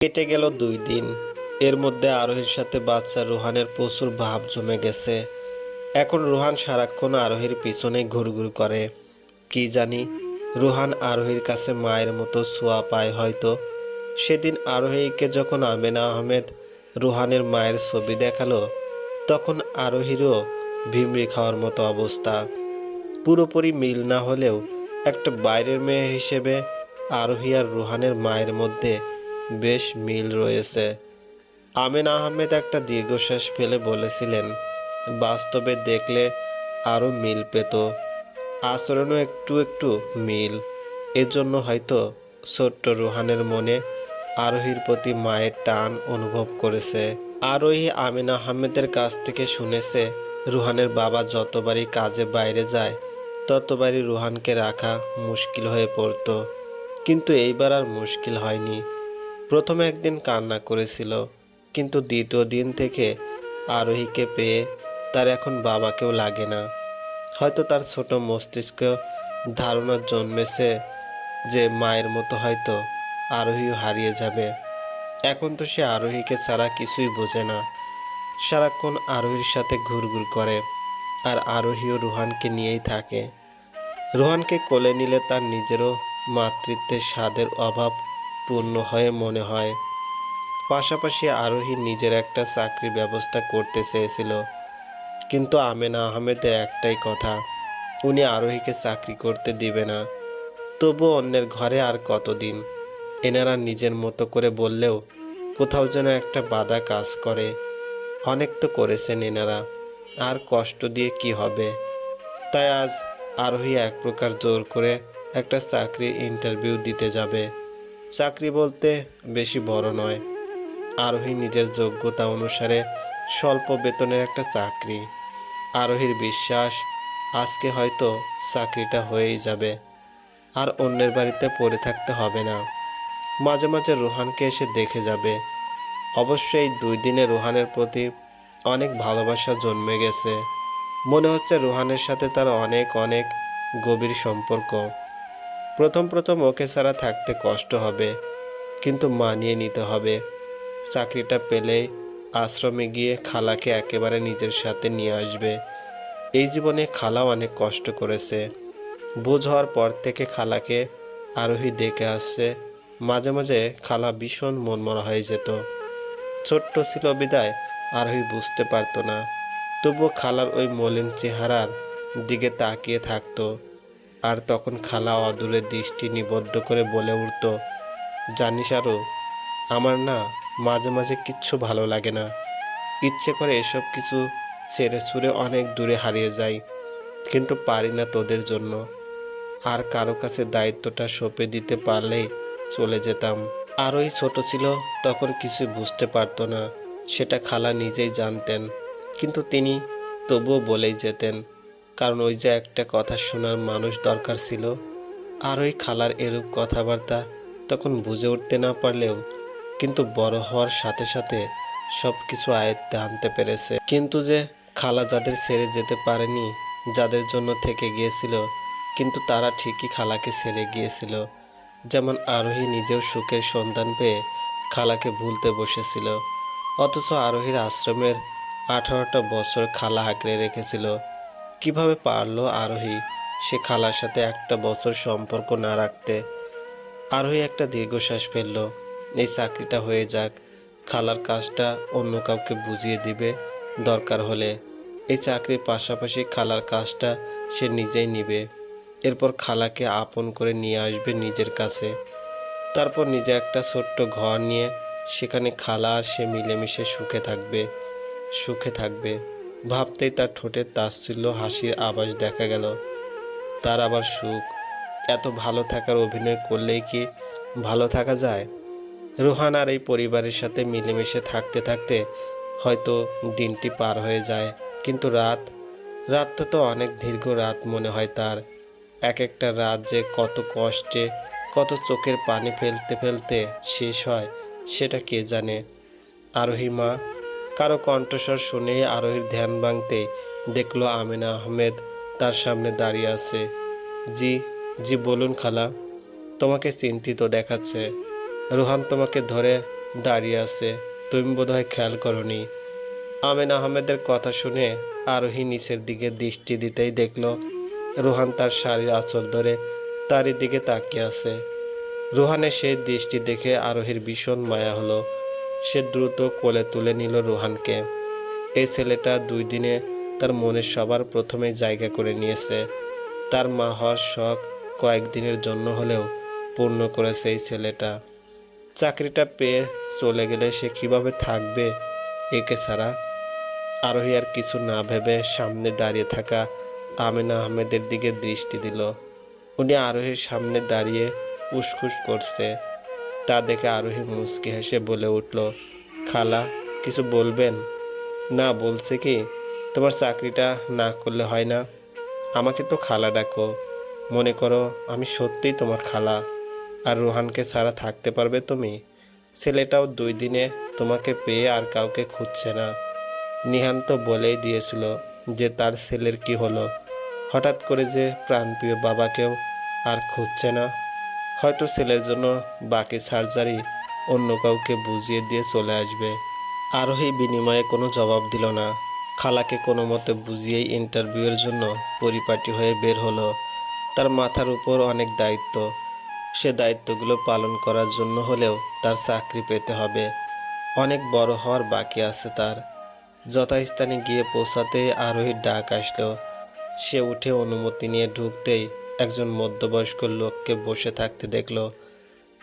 কেটে গেল দুই দিন। এর মধ্যে আরোহীর সাথে বাচ্চা রোহানের প্রচুর ভাব জমে গেছে। এখন রোহান সারাক্ষণ আরোহীর পিছনে ঘুরঘুর করে। কি জানি, রোহান আরোহীর কাছে মায়ের মতো ছোঁয়া পায় হয়তো। সেদিন আরোহীকে যখন আমেনা আহমেদ রোহানের মায়ের ছবি দেখাল, তখন আরোহীরও ভিমড়ি খাওয়ার মতো অবস্থা। পুরোপুরি মিল না হলেও একটা বাইরের মেয়ে হিসেবে আরোহী আর রোহানের মায়ের মধ্যে বেশ মিল রয়েছে। আমিন আহমেদ একটা দীর্ঘশ্বাস ফেলে বলেছিলেন, বাস্তবে দেখলে আরও মিল পেত। আচরণও একটু একটু মিল। এজন্য হয়তো ছোট্ট রোহানের মনে আরোহীর প্রতি মায়ের টান অনুভব করেছে। আরোহী আমিন আহমেদের কাছ থেকে শুনেছে, রুহানের বাবা যতবারই কাজে বাইরে যায়, ততবারই রুহানকে রাখা মুশকিল হয়ে পড়তো। কিন্তু এইবার আর মুশকিল হয়নি। প্রথমে একদিন কান্না করেছিল, কিন্তু দ্বিতীয় দিন থেকে আরোহীকে পেয়ে তার এখন বাবাকেও লাগে না। হয়তো তার ছোট মস্তিষ্ক ধারণা জন্মেছে যে মায়ের মতো হয়তো আরোহীও হারিয়ে যাবে। এখন তো সে আরোহীকে ছাড়া কিছুই বোঝে না। সারাক্ষণ আরোহীর সাথে ঘুরঘুর করে আর আরোহীও রুহানকে নিয়েই থাকে। রোহানকে কোলে নিলে তার নিজেরও মাতৃত্বের স্বাদের অভাব পূর্ণ হয়ে মনে হয়। পাশাপাশি আরোহী নিজের একটা চাকরির ব্যবস্থা করতে চেয়েছিল। কিন্তু আমেনা আহমেদের একটাই কথা, উনি আরোহীকে চাকরি করতে দিবে না। তবু অন্যের ঘরে আর কতদিন? এনারা নিজের মতো করে বললেও কোথাও যেন একটা বাধা কাজ করে। অনেক তো করেছেন এনারা, আর কষ্ট দিয়ে কি হবে? তাই আজ আরোহী এক প্রকার জোর করে একটা চাকরি ইন্টারভিউ দিতে যাবে। চাকরি বলতে বেশি বড় নয়। আরোহী নিজের যোগ্যতা অনুসারে স্বল্প বেতনের একটা চাকরি। আরোহীর বিশ্বাস, আজকে হয়তো চাকরিটা হয়েই যাবে। আর অন্যের বাড়িতে পড়ে থাকতে হবে না। মাঝে মাঝে রোহানকে এসে দেখে যাবে। অবশ্যই দুই দিনে রোহানের প্রতি অনেক ভালোবাসা জন্মে গেছে। মনে হচ্ছে রোহানের সাথে তার অনেক অনেক গভীর সম্পর্ক। প্রথম প্রথম ওকে ছাড়া থাকতে কষ্ট হবে, কিন্তু মানিয়ে নিতে হবে। চাকরিটা পেলেই আশ্রমে গিয়ে খালাকে একেবারে নিজের সাথে নিয়ে আসবে। এই জীবনে খালাও অনেক কষ্ট করেছে। বোঝ হওয়ার পর থেকে খালাকে আরোহী দেখে আসছে। মাঝে মাঝে খালা ভীষণ মনমরা হয়ে যেত। ছোট্ট ছিল বিদায়, আরোহী বুঝতে পারতো না। তবুও খালার ওই মলিন চেহারার দিকে তাকিয়ে থাকতো। আর তখন খালা অদূরে দৃষ্টি নিবদ্ধ করে বলে উঠত, জানিস আরও আমার না মাঝে মাঝে কিচ্ছু ভালো লাগে না। ইচ্ছে করে এসব কিছু ছেড়ে ছুড়ে অনেক দূরে হারিয়ে যাই, কিন্তু পারি না তোদের জন্য। আর কারও কাছে দায়িত্বটা সঁপে দিতে পারলেই চলে যেতাম। আরোই ছোট ছিল, তখন কিছু বুঝতে পারতো না, সেটা খালা নিজেই জানতেন, কিন্তু তিনি তবুও বলেই যেতেন কারণ ওই যে একটা কথা শোনার মানুষ দরকার ছিল। আর ওই খালার এরূপ কথাবার্তা তখন বুঝে উঠতে না পারলেও কিন্তু বড় হওয়ার সাথে সাথে সব কিছু আয়ত্তে আনতে পেরেছে। কিন্তু যে খালা যাদের ছেড়ে যেতে পারেনি, যাদের জন্য থেকে গিয়েছিল, কিন্তু তারা ঠিকই খালাকে ছেড়ে গিয়েছিল। যেমন আরোহী নিজেও সুখের সন্ধান পেয়ে খালাকে ভুলতে বসেছিল। অথচ আরোহীর আশ্রমের আঠারোটা বছর খালা আঁকড়ে রেখেছিল। কীভাবে পারল আরোহী সে খালার সাথে একটা বছর সম্পর্ক না রাখতে? আরোহী একটা দীর্ঘশ্বাস ফেলল। এই চাকরিটা হয়ে যাক, খালার কাজটা অন্য কাউকে বুঝিয়ে দিবে দরকার হলে। এই চাকরির পাশাপাশি খালার কাজটা সে নিজেই নিবে। এরপর খালাকে আপন করে নিয়ে আসবে নিজের কাছে। তারপর নিজে একটা ছোট্ট ঘর নিয়ে সেখানে খালা আর সে মিলেমিশে সুখে থাকবে সুখে থাকবে। ভাবতেই তার ঠোঁটের তাচ্ছিল্য হাসির আভাস দেখা গেল। তার আবার সুখ। এত ভালো থাকার অভিনয় করলেই কি ভালো থাকা যায়? রোহান আর এই পরিবারের সাথে মিলেমিশে থাকতে থাকতে হয়তো দিনটি পার হয়ে যায়, কিন্তু রাত, রাতটা তো অনেক দীর্ঘ রাত মনে হয় তার। এক একটা রাত যে কত কষ্টে, কত চোখের পানি ফেলতে ফেলতে শেষ হয়, সেটা কে জানে? আরোহী মা কারও কণ্ঠস্বর শুনে আরোহীর ধ্যান ভাঙতে দেখল আমিনা আহমেদ তার সামনে দাঁড়িয়ে আছে। জি জি বলুন খালা, তোমাকে চিন্তিত দেখাচ্ছে। রোহান তোমাকে ধরে দাঁড়িয়ে আছে, তুমি বোধহয় খেয়াল করনি। আমিন আহমেদের কথা শুনে আরোহী নিচের দিকে দৃষ্টি দিতেই দেখল রোহান তার শাড়ির আঁচল ধরে তারই দিকে তাকিয়ে আছে। রোহানের সেই দৃষ্টি দেখে আরোহীর ভীষণ মায়া হলো। সে দ্রুত কোলে তুলে নিল রোহানকে। এই ছেলেটা দুই দিনে তার মনে সবার প্রথমে জায়গা করে নিয়েছে। তার মা হওয়ার শখ কয়েকদিনের জন্য হলেও পূর্ণ করেছে এই ছেলেটা। চাকরিটা পেয়ে চলে গেলে সে কীভাবে থাকবে একে ছাড়া? আরোহী আর কিছু না ভেবে সামনে দাঁড়িয়ে থাকা আমিনা আহমেদের দিকে দৃষ্টি দিল। উনি আরোহীর সামনে দাঁড়িয়ে উসখুস করছে। তা দেখে আরোহী মুচকি হেসে বলে উঠল, খালা, কিছু বলবেন? না, বলছে কি, তোমার চাকরিটা না করলে হয় না। আমাকে তো খালা ডাকো। মনে করো আমি সত্যিই তোমার খালা। আর রোহানকে ছাড়া থাকতে পারবে তুমি? ছেলেটাও দুই দিনে তোমাকে পেয়ে আর কাউকে খুঁজছে না। নিহান তো বলেই দিয়েছিল যে তার ছেলের কি হলো। হঠাৎ করে যে প্রাণপ্রিয় বাবাকেও আর খুঁজছে না। হয়তো ছেলের জন্য বাকি সার্জারি অন্য কাউকে বুঝিয়ে দিয়ে চলে আসবে। আরোহী বিনিময়ে কোনো জবাব দিল না। খালাকে কোনো মতে বুঝিয়েই ইন্টারভিউয়ের জন্য পরিপাটি হয়ে বের হলো। তার মাথার উপর অনেক দায়িত্ব। সে দায়িত্বগুলো পালন করার জন্য হলেও তার চাকরি পেতে হবে। অনেক বড় হওয়ার বাকি আছে তার। যথাস্থানে গিয়ে পৌঁছাতেই আরোহীর ডাক আসলো। সে উঠে অনুমতি নিয়ে ঢুকতেই একজন মধ্যবয়স্ক লোককে বসে থাকতে দেখল।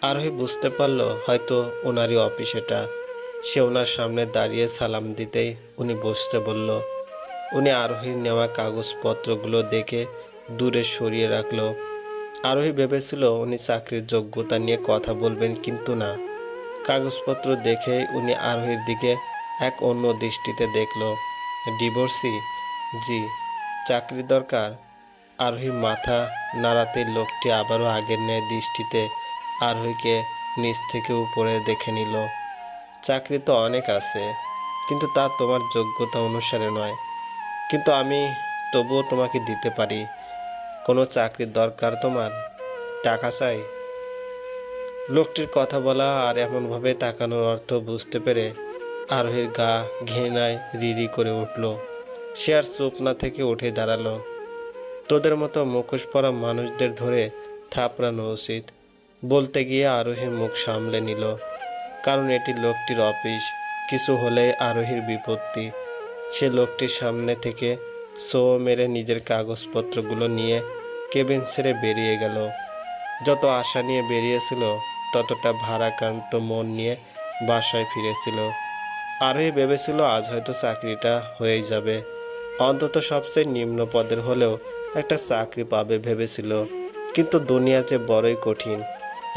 আরোহী বুঝতে পারল হয়তো ওনারই অফিস এটা। সে ওনার সামনে দাঁড়িয়ে সালাম দিতেই উনি বসতে বলল। উনি আরোহীর নেওয়া কাগজপত্রগুলো দেখে দূরে সরিয়ে রাখল। আরোহী ভেবেছিল উনি চাকরির যোগ্যতা নিয়ে কথা বলবেন কিন্তু না। কাগজপত্র দেখে উনি আরোহীর দিকে এক অন্য দৃষ্টিতে দেখল। ডিভোর্সি? জি। চাকরি দরকার? আরোহী মাথা নাড়াতে লোকটি আবারও আগের ন্যায় দৃষ্টিতে আরোহীকে নিচ থেকে উপরে দেখে নিল। চাকরি তো অনেক আছে, কিন্তু তা তোমার যোগ্যতা অনুসারে নয়। কিন্তু আমি তবুও তোমাকে দিতে পারি। কোনো চাকরির দরকার তোমার? টাকা চাই? লোকটির কথা বলা আর এমনভাবে তাকানোর অর্থ বুঝতে পেরে আরোহীর গা ঘৃণায় রিরি করে উঠল। সে আর চুপ না থেকে উঠে দাঁড়াল। তোদের মতো মুখোশ পরা মানুষদের ধরে থাপড়ানো উচিত। বলতে গিয়ে আরোহী মুখ সামলে নিল। কারণ এটি লোকটির অফিস, কিছু হলেই আরোহীর বিপত্তি। সে লোকটির সামনে থেকে সো মেরে নিজের কাগজপত্রগুলো নিয়ে কেবিন ছেড়ে বেরিয়ে গেল। যত আশা নিয়ে বেরিয়েছিল, ততটা ভারাক্রান্ত মন নিয়ে বাসায় ফিরেছিল। আরোহী ভেবেছিল আজ হয়তো চাকরিটা হয়েই যাবে। অন্তত সবচেয়ে নিম্ন পদের হলেও একটা চাকরি পাবে ভেবেছিল, কিন্তু দুনিয়া যে বড়ই কঠিন।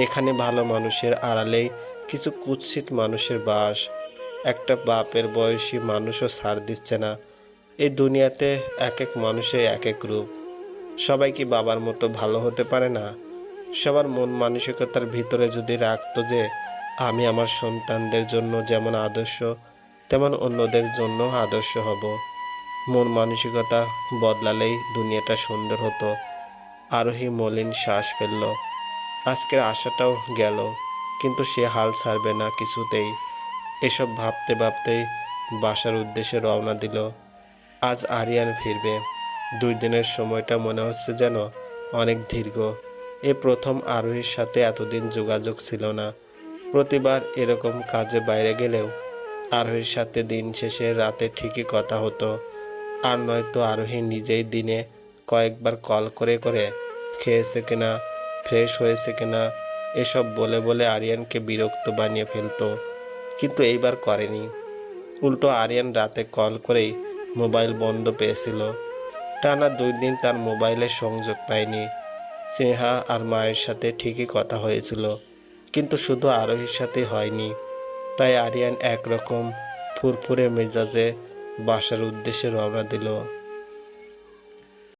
এখানে ভালো মানুষের আড়ালেই কিছু কুৎসিত মানুষের বাস। একটা বাপের বয়সী মানুষও ছাড় দিচ্ছে না। এই দুনিয়াতে এক এক মানুষে এক এক রূপ। সবাই কি বাবার মতো ভালো হতে পারে না? সবার মন মানসিকতার ভিতরে যদি রাখতো যে, আমি আমার সন্তানদের জন্য যেমন আদর্শ, তেমন অন্যদের জন্য আদর্শ হব। মন মানসিকতা বদলালেই দুনিয়াটা সুন্দর হতো। আরোহী মলিন শ্বাস ফেলল। আজকের আশাটাও গেল, কিন্তু সে হাল ছাড়বে না কিছুতেই। এসব ভাবতে ভাবতেই বাসার উদ্দেশ্যে রওনা দিল। আজ আরিয়ান ফিরবে। দুই দিনের সময়টা মনে হচ্ছে যেন অনেক দীর্ঘ। এ প্রথম আরোহীর সাথে এতদিন যোগাযোগ ছিল না। প্রতিবার এরকম কাজে বাইরে গেলেও আরোহীর সাথে দিন শেষে রাতে ঠিকই কথা হতো। আর নয়তো আরোহী নিজেই দিনে কয়েকবার কল করে করে খেয়েছে কিনা ফ্রেশ হয়েছে কিনা, এসব বলে বলে আরিয়ানকে বিরক্ত বানিয়ে ফেলতো। কিন্তু এইবার করেনি। উল্টো আরিয়ান রাতে কল করেই মোবাইল বন্ধ পেয়েছিল। টানা দুই দিন তার মোবাইলে সংযোগ পায়নি। স্নেহা আর মায়ের সাথে ঠিকই কথা হয়েছিল, কিন্তু শুধু আরোহীর সাথে হয়নি। তাই আরিয়ান একরকম ফুরফুরে মেজাজে বাসার উদ্দেশ্যে রওনা দিল।